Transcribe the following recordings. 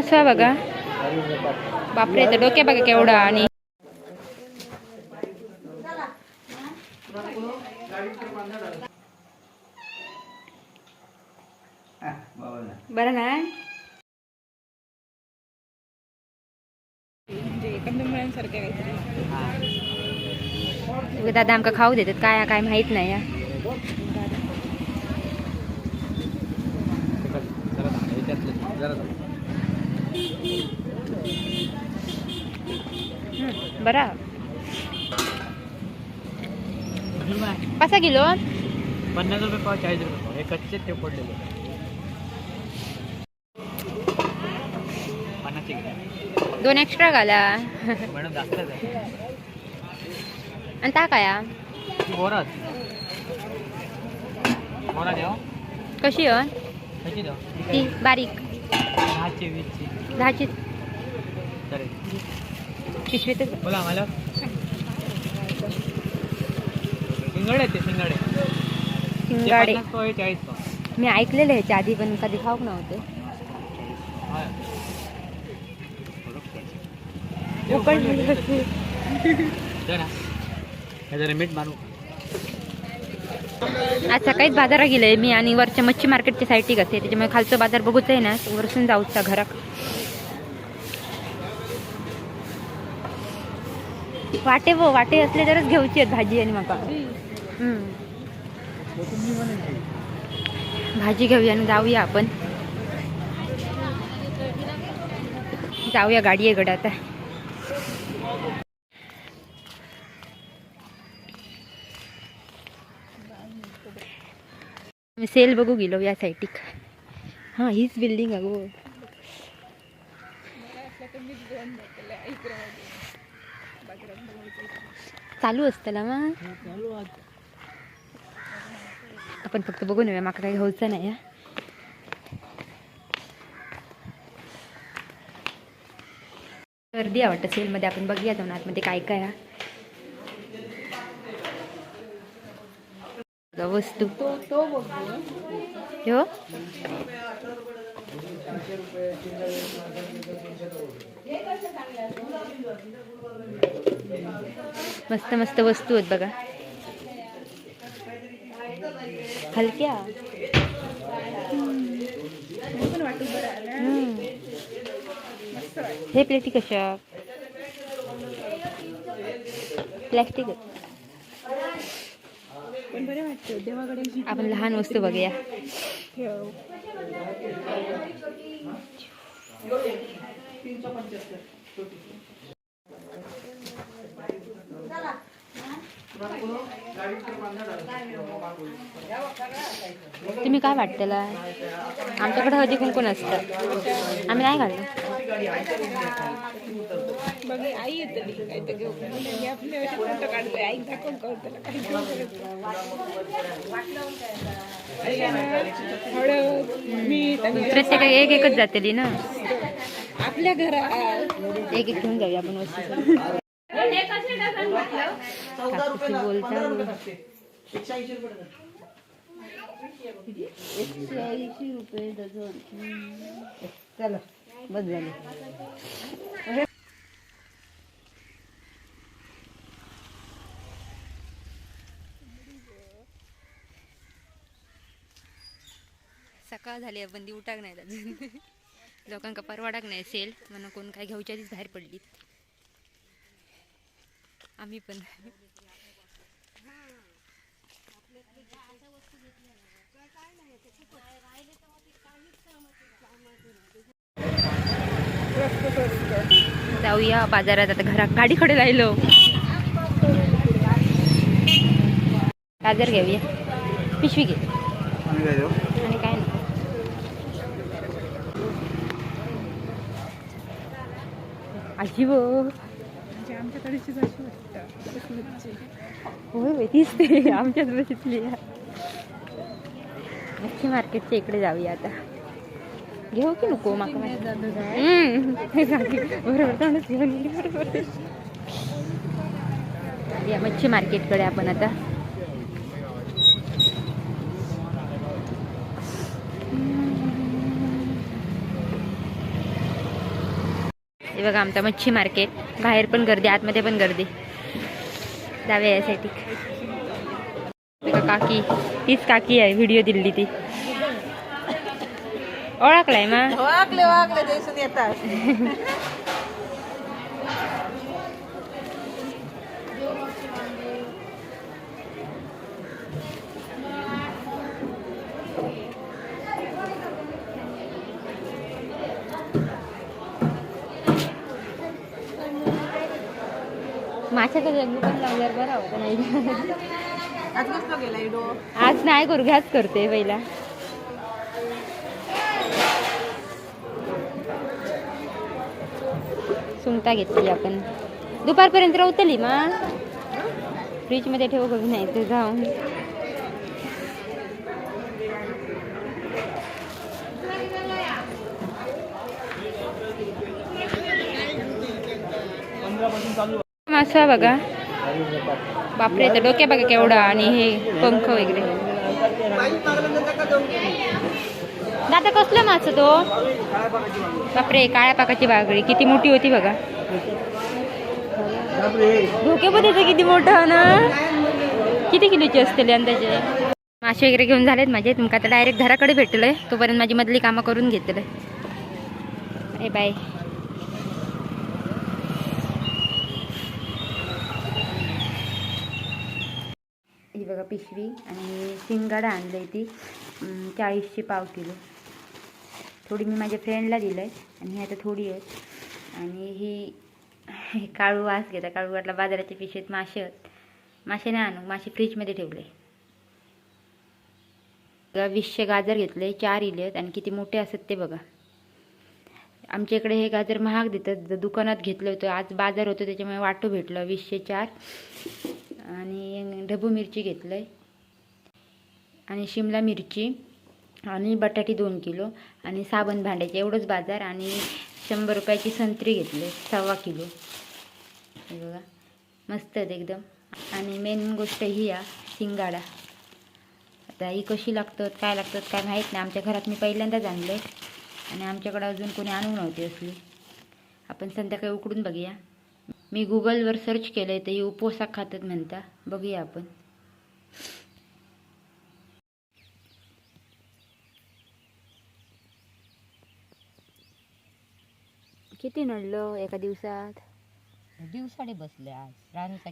मासू बघा. बापरे तर डोके बघा केवढा आणि बरं ना? दादा आमका खाऊ देतात काय काय माहीत नाही या बरा कसा किलो पन्नास रुपये पाव चाळीस रुपये पाव. हे कच्चे ते पडलेले. पन्नासचे दोन एक्स्ट्रा घाला. मॅडम जास्तच आहे. आणि ता काया बोरात बोरा द्या कशी हो कशी द्या ती बारीक. दहाचे वीसची. दहाची. चालेल पिशवीतच बोला शिंगाडे ते शिंगाडे. शिंगाडे. चाळीस मी ऐकलेलं ह्याच्या आधी पण कधी खाऊक नव्हते. मीठ मारू. आज सकाळीच बाजारात गेले मी आणि वरच्या मच्छी मार्केटच्या साईडची असते त्याच्यामुळे खालचं बाजार बघूच आहे ना वरसून जाऊचा घरात. वाटे व वाटे असले तरच घेऊची आहेत भाजी आणि मका. भाजी घेऊया आणि जाऊया आपण. जाऊया गाडी आहे गड आता. सेल बघू गेलो या साईटिक हां हीच बिल्डिंग अगो चालू असतं मग? आपण फक्त बघून येऊया माका काही घ्यायचं नाही या गर्दी आहे वाटतं सेलमध्ये आपण बघूया जाऊन आतमध्ये काय काय वस्तू. हो मस्त मस्त वस्तू आहेत बघा. हलक्या? हे प्लेटी कशा? प्लॅस्टिक आपण लहान वस्तू बघूया. तुम्ही काय वाटतेला? आमच्याकडे हळदी कुंकू नसतं. आम्ही नाही घालतो प्रत्येक एक एकच जातेली ना? आपल्या घरात एक एक घेऊन जाऊया आपण वस्तू एकशे ऐंशी रुपये डझन. चला बस झाले. सकाळ झाली बंदी उठाक नाही लोकांका परवाडाक नाही सेल. म्हणून कोण काय घेऊच्या आधीच बाहेर पडलीत. आम्ही पण. जाऊया बाजारात. आता घरात गाडी कडे राहिलो. गाजर घेऊया. पिशवी घे. आणि काय नाही. आजी हो. वो होय बाई, तीच ते आमच्याच बशीतली आहे. मच्छी मार्केटच्या इकडे जाऊया आता. घेऊ की नको माका. बरोबर तोंडच घेऊन गेली बरोबर या मच्छी मार्केटकडे आपण आता. बघा आमचा मच्छी मार्केट. बाहेर पण गर्दी आतमध्ये पण गर्दी. जावे यासाठी काकी तीच काकी आहे व्हिडिओ दिली ती. ओळखलाय मा? ओळखले ओळखले दिसून येतात. माशाचा जंगल पण लावल्यावर बरा होता नाही आज नाही करू घ्याच करते पहिला. सुंगटा घेतली आपण. दुपारपर्यंत राहतली मग फ्रीजमध्ये ठेव करून नाही तर जाऊन मासा बघा. बापरे तर डोक्या बघा केवढा आणि हे पंख वगैरे. दादा कसलं मास तो? बापरे काळ्या पाकाची बागडी. किती मोठी होती बघा. डोक्यामध्ये किती मोठं ना? किती किलोची असतील अंदाजे मासे वगैरे घेऊन झालेत माझे. तुमका आता डायरेक्ट घराकडे भेटलोय. तोपर्यंत माझी मधली कामं करून घेतलंय बाय बाय पिशवी आणि शिंगाडा आणलं आहे ती चाळीसशे पाव किलो. थोडी मी माझ्या फ्रेंडला दिलं आहे आणि ही आता थोडी आहेत आणि ही काळू वास घेता काळू वाटला बाजाराच्या पिशवीत मासे आहेत. मासे नाही आणू मासे फ्रीजमध्ये ठेवले. वीसशे गाजर घेतले चार इले आहेत आणि किती मोठे असतात ते बघा. आमच्या इकडे हे गाजर महाग देतात. ज- दुकानात घेतलं होतं आज बाजार होतो त्याच्यामुळे वाटू भेटलं. वीसशे चार. आणि ढबू मिरची घेतलं आहे आणि शिमला मिरची आणि बटाटे दोन किलो आणि साबण भांड्याचे. एवढंच बाजार आणि शंभर रुपयाची संत्री घेतली सव्वा किलो. हे बघा मस्त आहेत एकदम. आणि मेन गोष्ट ही या शिंगाडा. आता ही कशी लागतात काय लागतात काय माहीत नाही. आमच्या घरात मी पहिल्यांदाच आणले आणि आमच्याकडं अजून कोणी आणू नव्हती असली. आपण संध्याकाळी उकडून बघूया. मी गुगलवर सर्च केलं आहे तर उपवासाक खातात म्हणता. बघूया आपण. किती नडलं एका दिवसात? दिवसाडे बसले आज. राणीचा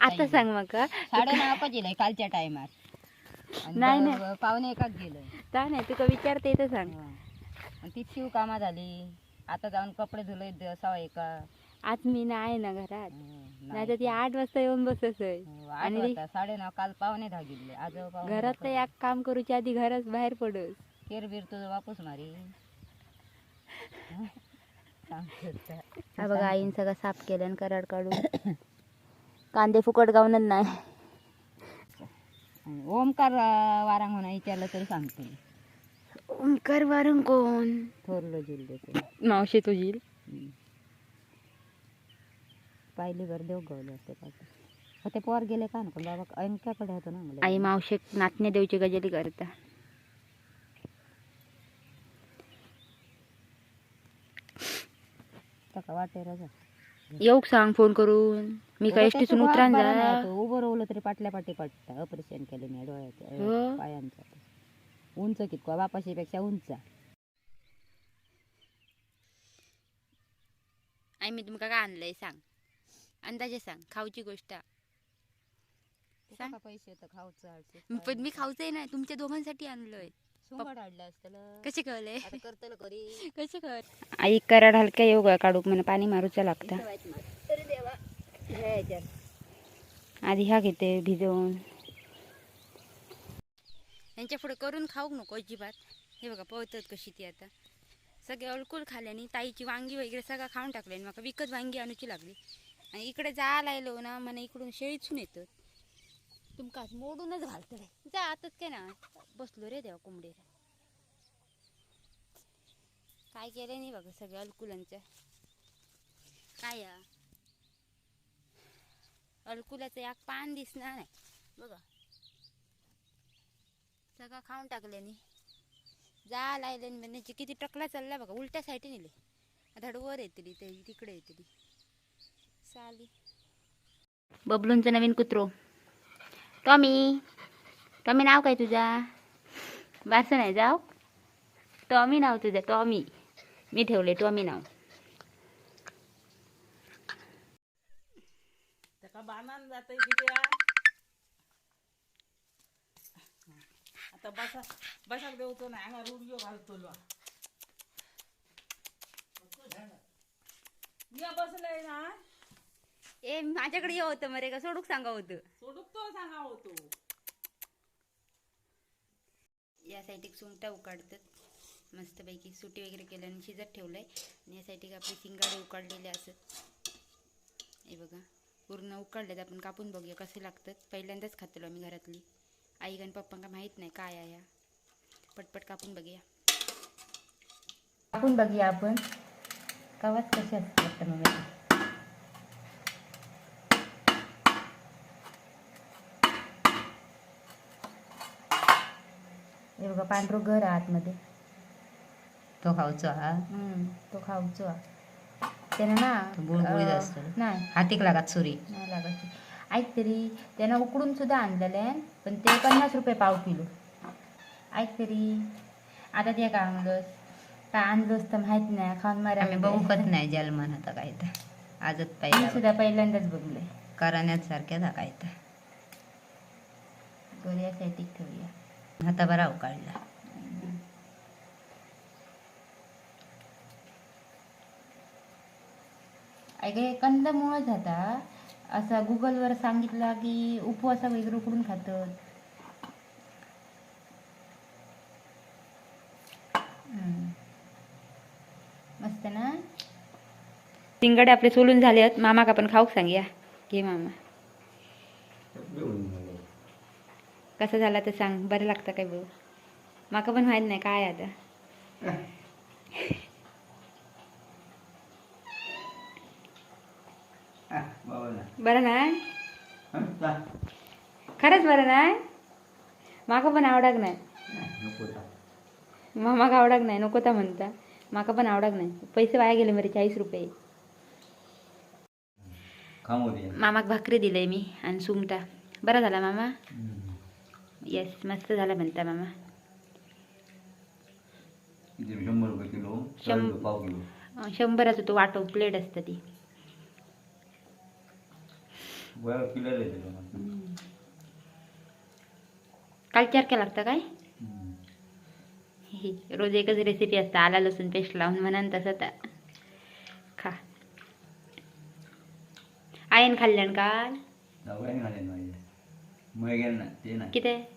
आता सांग मग का साडे का गेलंय कालच्या टायमात. नाही, नाही. पावणे एकाच गेलोय. काय नाही तुका विचारते तर सांग. आणि ती शिव कामा झाली. आता जाऊन कपडे धुले सवा एका. आज मी नाही ना घरात. नाही तर ती आठ वाजता येऊन बसत हो, आणि साडे नऊ काल पावणे दहा गेले आज पावणे घरात दहा एक काम करूच्या आधी घरात बाहेर पडस. केर बीर तुझं वापस मारी. सांगतो हा बघा आईन सगळं साफ केलं आणि कराड काढून. कांदे फुकट गावनच नाही. ओमकार अं, वारांग म्हणा विचारलं तरी सांगते. ओंकार वारंग कोण थोरलं जिल्ह्याचे मावशी तुझी? घर देव गवले असते का ते पोर गेले का ना बाबा अंक्याकडे होतो ना आई मावशी नाचण्या देवची गजली करता. का वाटे राजा? येऊ सांग फोन करून? मी काय एसटीतून उतरान जा उभं राहिलं तरी पाटल्या पाटी पाटता. ऑपरेशन केले मी डोळ्याचं हो. पायांचं उंच कितको? बापाशी पेक्षा उंच. आई मी तुमका काय आणलंय सांग. अंदाजे सांग खाऊची गोष्ट. सांग. पैसे तर खाऊचं पण मी खाऊचंय ना तुमच्या दोघांसाठी आणलोय. कसे कळले? आता करतलं करी कसे कळ आई कराड हलक्या येऊ का काढूक म्हणा पाणी मारूचा लागता. तरी देवा. ह्या ह्याच्यात आधी ह्या घेते भिजवून. यांच्या पुढे करून खाऊक नको अजिबात. हे बघा पळतात कशी ती आता. सगळे अळकुल खाल्याने ताईची वांगी वगैरे सगळं खाऊन टाकले मका विकत वांगी आणूची लागली. आणि इकडे जा लायलो ना मला इकडून शेळीचून येतं. तुमका मोडूनच घालतले जा आताच काय ना बसलो रे देवा कोंबडीला. काय केलं नाही बघा सगळ्या अल्कुलांचं काय या? अल्कुलाचं एक पान दिसणार नाही. बघा. सगळं खाऊन टाकल्याने जा लायले म्हणजे किती टकला चालला बघा उलट्या साईडे नेले. आता वर येतली ते तिकडे येतली. चाली बबलूंचं नवीन कुत्रो. टॉमी. टॉमी नाव काय तुझा? बारसं नाही जाव टॉमी नाव तुझं टॉमी. मी ठेवले टॉमी नाव. बाणान जातंय तिथे आ. आता बसा बसाक देवतो ना हांगा रुडयो घालतलो या बसलंय ना ए माझ्याकडे ये होतं मरे का? सोडूक सांगा होतं. सोडूक तो सांगा होतो. या साईडीक सुंगटा उकाडतात. मस्तपैकी सुटी वगैरे केलं आणि शिजत ठेवलंय. आणि या साईडीक आपली सिंगाडे उकाडलेले असत. हे बघा पूर्ण उकाडलेत. आपण कापून बघूया कसे लागतात. पहिल्यांदाच खातलो आम्ही घरातली. आई आणि पप्पांका माहीत नाही काय आहे. पटपट कापून बघूया. कापून बघूया आपण. कवाच कसे असतात मग हे बघा पांढरं घर आतमध्ये. तो खावचो हा? हम्म, तो खाऊचो त्यानं ना अं, असतो. नाही. हातीक लागत सुरी. नाही लागत ऐक तरी त्यानं उकडून सुद्धा आणलेलं आहे पण ते पन्नास रुपये पाव किलो. ऐक तरी. आता ते काय आणलंस? काय आणलंस तर माहीत नाही खाऊन मारा आम्ही बघूकत नाही जलमान आता काय तर. आजच मी पाहिजे सुद्धा पहिल्यांदाच बघले. करण्यात सारख्या था काय तर गोऱ्यासाठी ठेवूया आता बरा उकाळला. ऐक हे कंदमुळंच होता असा गुगलवर सांगितला की उपवासा वगैरे उकडून खातात? हम्म. मस्त ना? सिंगडे आपले सोलून झाले आहेत मामाक आपण खाऊक सांगूया. घे मामा. कसं झाला तर सांग. बरं लागतं काय बघ. माका पण माहीत नाही काय आता. बरं नाही खरंच बरं नाही माका पण आवडाक नाही. मामाका आवडाक नाही. नको ता म्हणता. माका पण आवडाक नाही. पैसे वाया गेले मरे चाळीस रुपये. मामाक भाकरी दिले मी आणि सुमटा बरा झाला मामा? येस मस्त झाला म्हणता मामा. शंभर रुपये किलो शं- चाळीस रुपये पाव किलो. अं, शंभराचं तो वाटो प्लेट असतं ती. वया किलो येते काल चार काय लागतं काय? ही, रोज एकच रेसिपी असतं आला लसूण पेस्ट लावून म्हणान तसं तर. खा. आयन खाल्ल्यान काल? सगळ्यांनी घालेन माझे मग गेल ना ते नाही. किती?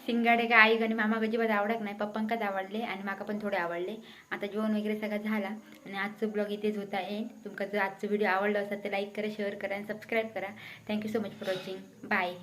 शिंगाडे का आई आणि मामा अजिबात आवडत नाही पप्पांकाच आवडले आणि माका पण थोडे आवडले. आता जेवण वगैरे सगळं झाला आणि आजचं ब्लॉग इथेच होता एंड तुमका जर आजचा व्हिडिओ आवडला असेल तर लाईक करा शेअर करा आणि सबस्क्राईब करा. Thank you so much for watching bye